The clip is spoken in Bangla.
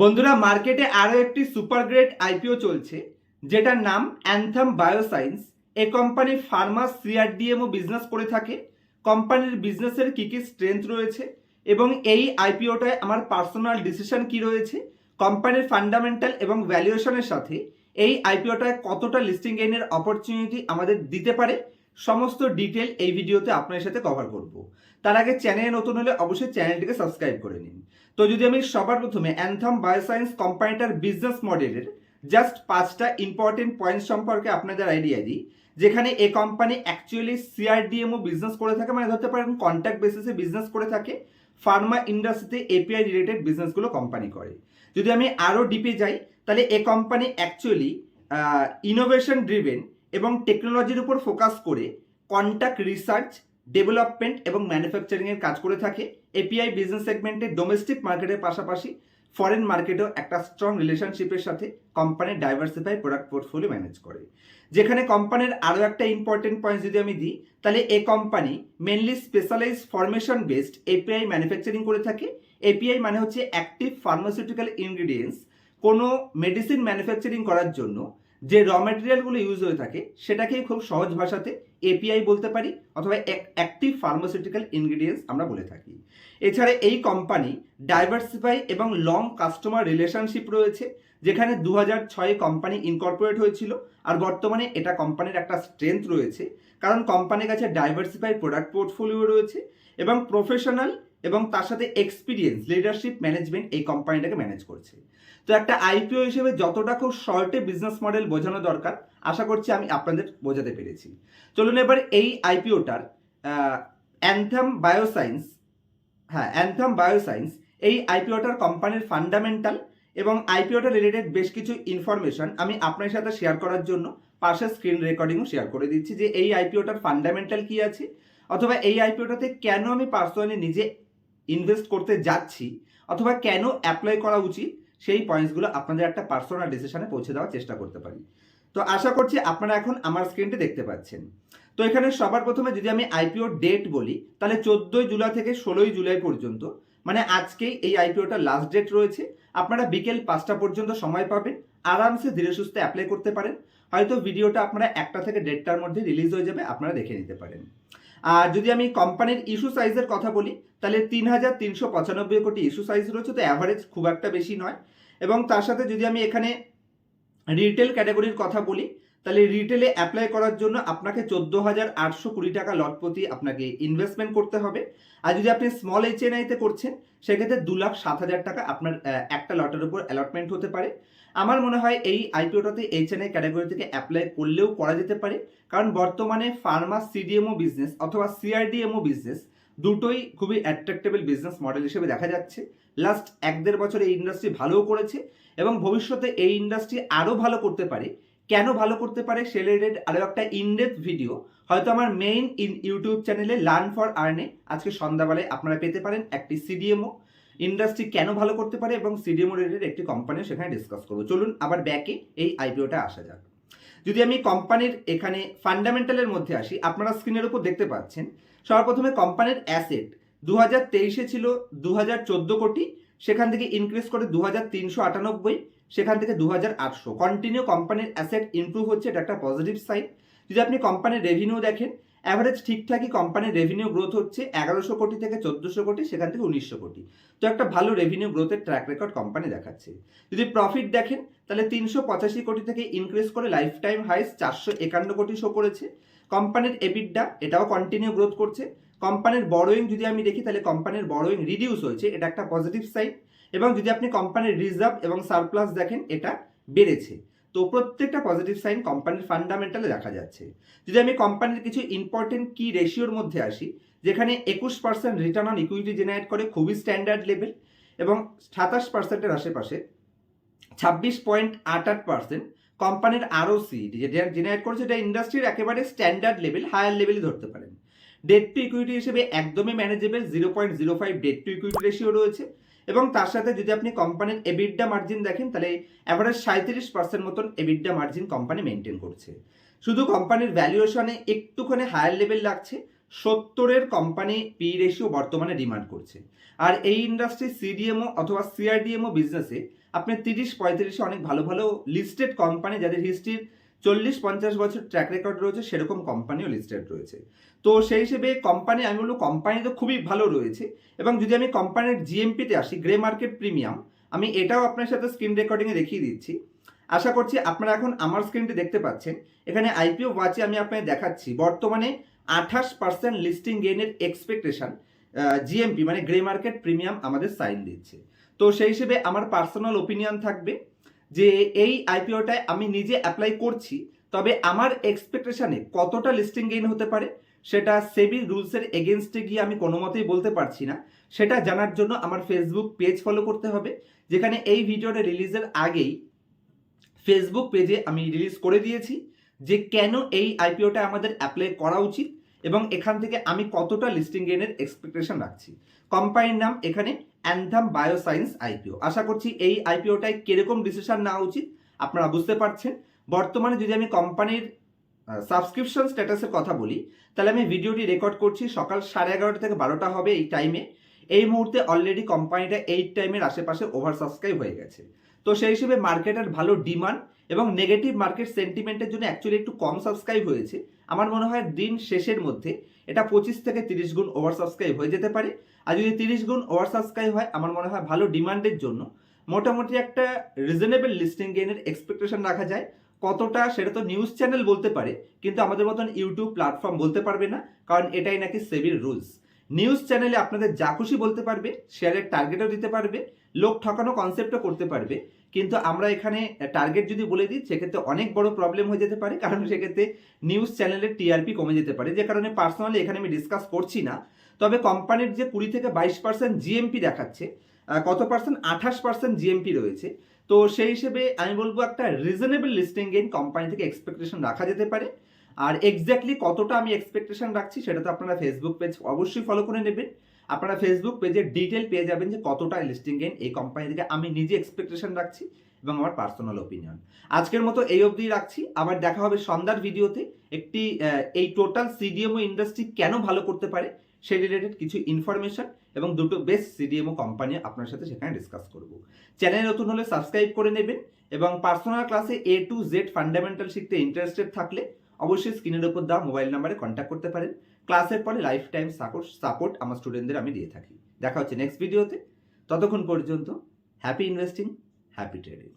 বন্ধুরা, মার্কেটে আরও একটি সুপার গ্রেড আইপিও চলছে, যেটার নাম অ্যান্থাম বায়োসায়েন্স এ কোম্পানি ফার্মা সিআরডিএমও বিজনেস করে থাকে। কোম্পানির বিজনেসের কী কী স্ট্রেংথ রয়েছে এবং এই আইপিওটায় আমার পার্সোনাল ডিসিশন কি রয়েছে, কোম্পানির ফান্ডামেন্টাল এবং ভ্যালুয়েশনের সাথে এই আইপিওটায় কতটা লিস্টিং গেইনের অপরচুনিটি আমাদের দিতে পারে, সমস্ত ডিটেল এই ভিডিওতে আপনার সাথে কভার করব। তার আগে চ্যানেলে নতুন হলে অবশ্যই চ্যানেলটিকে সাবস্ক্রাইব করে নিন। তো যদি আমি সবার প্রথমে অ্যান্থাম বায়োসায়েন্স কোম্পানিটার বিজনেস মডেলের জাস্ট পাঁচটা ইম্পর্টেন্ট পয়েন্ট সম্পর্কে আপনাদের আইডিয়া দিই, যেখানে এ কোম্পানি অ্যাকচুয়ালি সিআরডিএমও বিজনেস করে থাকে মানে ধরতে পারেন কন্ট্যাক্ট বেসিসে বিজনেস করে থাকে ফার্মা ইন্ডাস্ট্রিতে এপিআই রিলেটেড বিজনেসগুলো কোম্পানি করে। যদি আমি আরও ডিপে যাই, তাহলে এ কোম্পানি অ্যাকচুয়ালি ইনোভেশন ড্রিভেন এবং টেকনোলজির উপর ফোকাস করে কন্ট্যাক্ট রিসার্চ ডেভেলপমেন্ট এবং ম্যানুফ্যাকচারিংয়ের কাজ করে থাকে। এপিআই বিজনেস সেগমেন্টে ডোমেস্টিক মার্কেটের পাশাপাশি ফরেন মার্কেটেও একটা স্ট্রং রিলেশনশিপের সাথে কোম্পানির ডাইভার্সিফাই প্রোডাক্ট পোর্টফোলিও ম্যানেজ করে। যেখানে কোম্পানির আরও একটা ইম্পর্টেন্ট পয়েন্ট যদি আমি দিই, তাহলে এ company mainly specialise formation based API manufacturing করে থাকে। এপিআই মানে হচ্ছে অ্যাক্টিভ ফার্মাসিউটিক্যাল ইনগ্রিডিয়েন্টস কোনো মেডিসিন ম্যানুফ্যাকচারিং করার জন্য যে র ম্যাটেরিয়ালগুলো ইউজ হয়ে থাকে, সেটাকেই খুব সহজ ভাষাতে এপিআই বলতে পারি অথবা অ্যাক্টিভ ফার্মাসিউটিক্যাল ইনগ্রিডিয়েন্টস আমরা বলে থাকি। এছাড়া এই কোম্পানি ডাইভার্সিফাই এবং লং কাস্টমার রিলেশনশিপ রয়েছে, যেখানে দু হাজার ছয়ে কোম্পানি ইনকর্পোরেট হয়েছিল আর বর্তমানে এটা কোম্পানির একটা স্ট্রেংথ রয়েছে। কারণ কোম্পানির কাছে ডাইভার্সিফাই প্রোডাক্ট পোর্টফোলিও রয়েছে এবং প্রফেশনাল এবং তার সাথে এক্সপিরিয়েন্স লিডারশিপ ম্যানেজমেন্ট এই কোম্পানিটাকে ম্যানেজ করছে। তো একটা আইপিও হিসেবে যতটা খুব শর্টে বিজনেস মডেল বোঝানো দরকার, আশা করছি আমি আপনাদের বোঝাতে পেরেছি। চলুন এবার এই আইপিওটার অ্যান্থাম বায়োসায়েন্স হ্যাঁ অ্যান্থাম বায়োসায়েন্স এই আইপিওটার কোম্পানির ফান্ডামেন্টাল এবং আইপিওটা রিলেটেড বেশ কিছু ইনফরমেশন আমি আপনার সাথে শেয়ার করার জন্য পাশে স্ক্রিন রেকর্ডিংও শেয়ার করে দিচ্ছি যে এই আইপিওটার ফান্ডামেন্টাল কি আছে, অথবা এই আইপিওটাতে কেন আমি পার্সোনালি নিজে ইনভেস্ট করতে যাচ্ছি অথবা কেন অ্যাপ্লাই করা উচিত, সেই পয়েন্টসগুলো আপনাদের একটা পার্সোনাল ডিসিশনে পৌঁছে দেওয়ার চেষ্টা করতে পারি। তো আশা করছি আপনারা এখন আমার স্ক্রিনটি দেখতে পাচ্ছেন। তো এখানে সবার প্রথমে যদি আমি আইপিও ডেট বলি, তাহলে চোদ্দোই জুলাই থেকে ষোলোই জুলাই পর্যন্ত মানে আজকেই এই আইপিওটা লাস্ট ডেট রয়েছে। আপনারা বিকেল পাঁচটা পর্যন্ত সময় পাবেন, আরামসে ধীরে সুস্থে অ্যাপ্লাই করতে পারেন। হয়তো ভিডিওটা আপনারা একটা থেকে দেড়টার মধ্যে রিলিজ হয়ে যাবে, আপনারা দেখে নিতে পারেন। আর যদি আমি কোম্পানির ইস্যু সাইজের কথা বলি, তাহলে তিন হাজার তিনশো পঁচানব্বই কোটি ইস্যু সাইজ রয়েছে, তো অ্যাভারেজ খুব একটা বেশি নয়। এবং তার সাথে যদি আমি এখানে রিটেল ক্যাটাগরির কথা বলি, তাহলে রিটেলে অ্যাপ্লাই করার জন্য আপনাকে চোদ্দ হাজার আটশো কুড়ি টাকা লট প্রতি আপনাকে ইনভেস্টমেন্ট করতে হবে। আর যদি আপনি স্মল এইচ এনআইতে করছেন, সেক্ষেত্রে দু লাখ সাত হাজার টাকা আপনার একটা লটের উপর অ্যালটমেন্ট হতে পারে। আমার মনে হয় এই আইপিওটাতে এইচ এন আই ক্যাটাগরি থেকে অ্যাপ্লাই করলেও করা যেতে পারে। কারণ বর্তমানে ফার্মা সিডিএমও বিজনেস অথবা সিআরডিএমও বিজনেস দুটোই খুবই অ্যাট্রাক্টেবল বিজনেস মডেল হিসেবে দেখা যাচ্ছে। লাস্ট এক দেড় বছর এই ইন্ডাস্ট্রি ভালোও করেছে এবং ভবিষ্যতে এই ইন্ডাস্ট্রি আরও ভালো করতে পারে। কেন ভালো করতে পারে সে রিলেটেড আরও একটা ইনডেপথ ভিডিও হয়তো আমার মেইন ইন ইউটিউব চ্যানেলে লার্ন ফর আর্নে আজকে সন্ধ্যাবেলায় আপনারা পেতে পারেন একটি সিডিএমও ইন্ডাস্ট্রি কেন ভালো করতে পারে এবং সিডিএমও রিলেটেড একটি কোম্পানি সেখানে ডিসকাস করব। চলুন আবার ব্যাকে এই আইপিওটা আসা যাক। যদি আমি কোম্পানির এখানে ফান্ডামেন্টালের মধ্যে আসি, আপনারা স্ক্রিনের উপর দেখতে পাচ্ছেন, সর্বপ্রথমে কোম্পানির অ্যাসেট দু হাজার তেইশে ছিল দু হাজার চোদ্দ কোটি, সেখান থেকে ইনক্রিজ করে দু হাজার তিনশো আটানব্বই, সেখান থেকে দু হাজার আটশো। কন্টিনিউ কোম্পানির অ্যাসেট ইমপ্রুভ হচ্ছে, এটা একটা পজিটিভ সাইড যদি আপনি কোম্পানির রেভিনিউ দেখেন অ্যাভারেজ ঠিকঠাকই কোম্পানির রেভিনিউ গ্রোথ হচ্ছে এগারোশো কোটি থেকে চোদ্দোশো কোটি, সেখান থেকে উনিশশো কোটি। তো একটা ভালো রেভিনিউ গ্রোথের ট্র্যাক রেকর্ড কোম্পানি দেখাচ্ছে। যদি প্রফিট দেখেন, তাহলে তিনশো পঁচাশি কোটি থেকে ইনক্রিজ করে লাইফ টাইম হাইস চারশো একান্ন কোটি শো করেছে। কোম্পানির এবিডা এটাও কন্টিনিউ গ্রোথ করছে। কোম্পানির বড়োয়িং যদি আমি দেখি, তাহলে কোম্পানির বড়োয়িং রিডিউস হয়েছে। এটা একটা পজিটিভ সাইড এবং যদি আপনি কোম্পানির রিজার্ভ এবং সারপ্লাস দেখেন, এটা বেড়েছে। তো প্রত্যেকটা পজিটিভ সাইন কোম্পানির ফান্ডামেন্টালে দেখা যাচ্ছে। যদি আমি কোম্পানির কিছু ইম্পর্টেন্ট কি রেশিওর মধ্যে আসি, যেখানে একুশ percent return on equity generate করে খুবই স্ট্যান্ডার্ড লেভেল এবং সাতাশ পার্সেন্টের আশেপাশে ছাব্বিশ পয়েন্ট আট আট পার্সেন্ট কোম্পানির আরও সি যেটা জেনারেট করেছে, এটা ইন্ডাস্ট্রির একেবারে স্ট্যান্ডার্ড লেভেল হায়ার লেভেলে ধরতে পারেন। ডেট টু ইকুইটি হিসেবে একদমই manageable zero point zero five debt to equity ratio রয়েছে। এবং তার সাথে যদি আপনি কোম্পানির এবিডা মার্জিন দেখেন, তাহলে অ্যাভারেজ সাঁত্রিশ পার্সেন্ট মতন এবিডা মার্জিন কোম্পানি মেনটেন করছে। শুধু কোম্পানির ভ্যালুয়েশনে একটুখানি হায়ার লেভেল লাগছে সত্তরের কোম্পানি পি রেশিও বর্তমানে ডিমান্ড করছে। আর এই ইন্ডাস্ট্রি সিডিএমও অথবা সিআরডিএমও বিজনেসে আপনি তিরিশ পঁয়ত্রিশে অনেক ভালো ভালো লিস্টেড কোম্পানি যাদের হিস্ট্রির চল্লিশ পঞ্চাশ বছর ট্র্যাক রেকর্ড রয়েছে, সেরকম কোম্পানিও লিস্টেড রয়েছে। তো সেই হিসেবে কোম্পানি আমি বলব কোম্পানি তো খুবই ভালো রয়েছে, এবং যদি আমি কোম্পানির জিএমপিতে আসি গ্রে মার্কেট প্রিমিয়াম আমি এটাও আপনার সাথে স্ক্রিন রেকর্ডিংয়ে দেখিয়ে দিচ্ছি। আশা করছি আপনারা এখন আমার স্ক্রিনটি দেখতে পাচ্ছেন। এখানে আইপিও ওয়াচে আমি আপনাকে দেখাচ্ছি, বর্তমানে আঠাশ পার্সেন্ট লিস্টিং গেইনের এক্সপেকটেশন জিএমপি মানে গ্রে মার্কেট প্রিমিয়াম আমাদের সাইন দিচ্ছে। তো সেই হিসেবে আমার পার্সোনাল ওপিনিয়ন থাকবে। যে এই আইপিওটায় আমি নিজে অ্যাপ্লাই করছি, তবে আমার এক্সপেকটেশনে কতটা লিস্টিং গেইন হতে পারে, সেটা সেবি রুলসের এগেনস্টে গিয়ে আমি কোনো মতেই বলতে পারছি না। সেটা জানার জন্য আমার ফেসবুক পেজ ফলো করতে হবে, যেখানে এই ভিডিওটা রিলিজের আগেই ফেসবুক পেজে আমি রিলিজ করে দিয়েছি যে কেন এই আইপিওটা আমাদের অ্যাপ্লাই করা উচিত এবং এখান থেকে আমি কতটা লিস্টিং গেইনের এক্সপেকটেশন রাখছি। কোম্পানির নাম এখানে অ্যান্থাম বায়োসায়েন্স আইপিও আশা করছি এই আইপিওটায় কীরকম ডিসিশন নেওয়া উচিত আপনারা বুঝতে পারছেন। বর্তমানে যদি আমি কোম্পানির সাবস্ক্রিপশন স্ট্যাটাসের কথা বলি, তাহলে আমি ভিডিওটি রেকর্ড করছি সকাল সাড়ে এগারোটা থেকে বারোটা হবে এই টাইমে এই মুহূর্তে অলরেডি কোম্পানিটা এইট টাইমের আশেপাশে ওভার সাবস্ক্রাইব হয়ে গেছে। তো সেই হিসেবে মার্কেটের ভালো ডিমান্ড এবং নেগেটিভ মার্কেট সেন্টিমেন্টের জন্য অ্যাকচুয়ালি একটু কম সাবস্ক্রাইব হয়েছে। আমার মনে হয় দিন শেষের মধ্যে এটা পঁচিশ থেকে তিরিশ গুণ ওভার সাবস্ক্রাইব হয়ে যেতে পারে। আর যদি তিরিশ গুণ ওভার সাবস্ক্রাইব হয়, আমার মনে হয় ভালো ডিমান্ডের জন্য মোটামুটি একটা রিজনেবল লিস্টিং গেইনের এক্সপেকটেশন রাখা যায়। কতটা সেটা তো নিউজ চ্যানেল বলতে পারে, কিন্তু আমাদের মতন ইউটিউব প্ল্যাটফর্ম বলতে পারবে না, কারণ এটাই নাকি সেবির রুলস নিউজ চ্যানেলে আপনাদের যা খুশি বলতে পারবে শেয়ারের টার্গেটও দিতে পারবে, লোক ঠকানো কনসেপ্টও করতে পারবে। কিন্তু আমরা এখানে টার্গেট যদি বলে দিই, সেক্ষেত্রে অনেক বড় প্রবলেম হয়ে যেতে পারে। কারণ সেক্ষেত্রে নিউজ চ্যানেলের টিআরপি কমে যেতে পারে। যে কারণে পার্সোনালি এখানে আমি ডিসকাস করছি না। তবে কোম্পানির যে কুড়ি থেকে বাইশ পার্সেন্ট জিএমপি দেখাচ্ছে কত পার্সেন্ট আঠাশ পার্সেন্ট জিএমপি রয়েছে। তো সেই হিসেবে আমি বলব একটা রিজনেবল লিস্টিং গেইন কোম্পানি থেকে এক্সপেকটেশন রাখা যেতে পারে। আর এক্স্যাক্টলি কতটা আমি এক্সপেকটেশন রাখছি, সেটা তো আপনারা ফেসবুক পেজ অবশ্যই ফলো করে নেবেন। আপনারা ফেসবুক পেজের ডিটেল পেয়ে যাবেন যে কতটা লিস্টিং গেইন এই কোম্পানি থেকে আমি নিজে এক্সপেকটেশন রাখছি এবং আমার পার্সোনাল ওপিনিয়ন আজকের মতো এই অবধি রাখছি। আবার দেখা হবে সন্ধ্যার ভিডিওতে একটি এই টোটাল সিডিএমও ইন্ডাস্ট্রি কেন ভালো করতে পারে সে রিলেটেড কিছু ইনফরমেশন এবং দুটো বেস্ট সিডিএমও কোম্পানি আপনার সাথে সেখানে ডিসকাস করব। চ্যানেল নতুন হলে সাবস্ক্রাইব করে নেবেন এবং পার্সোনাল ক্লাসে এ টু জেড ফান্ডামেন্টাল শিখতে ইন্টারেস্টেড থাকলে অবশ্যই স্ক্রিনের উপর দেওয়া মোবাইল নাম্বারে কন্ট্যাক্ট করতে পারেন। ক্লাসের পরে লাইফ টাইম সাপোর্ট সাপোর্ট আমার স্টুডেন্টদের আমি দিয়ে থাকি। দেখা হচ্ছে নেক্সট ভিডিওতে ততক্ষণ পর্যন্ত হ্যাপি ইনভেস্টিং হ্যাপি ট্রেডিং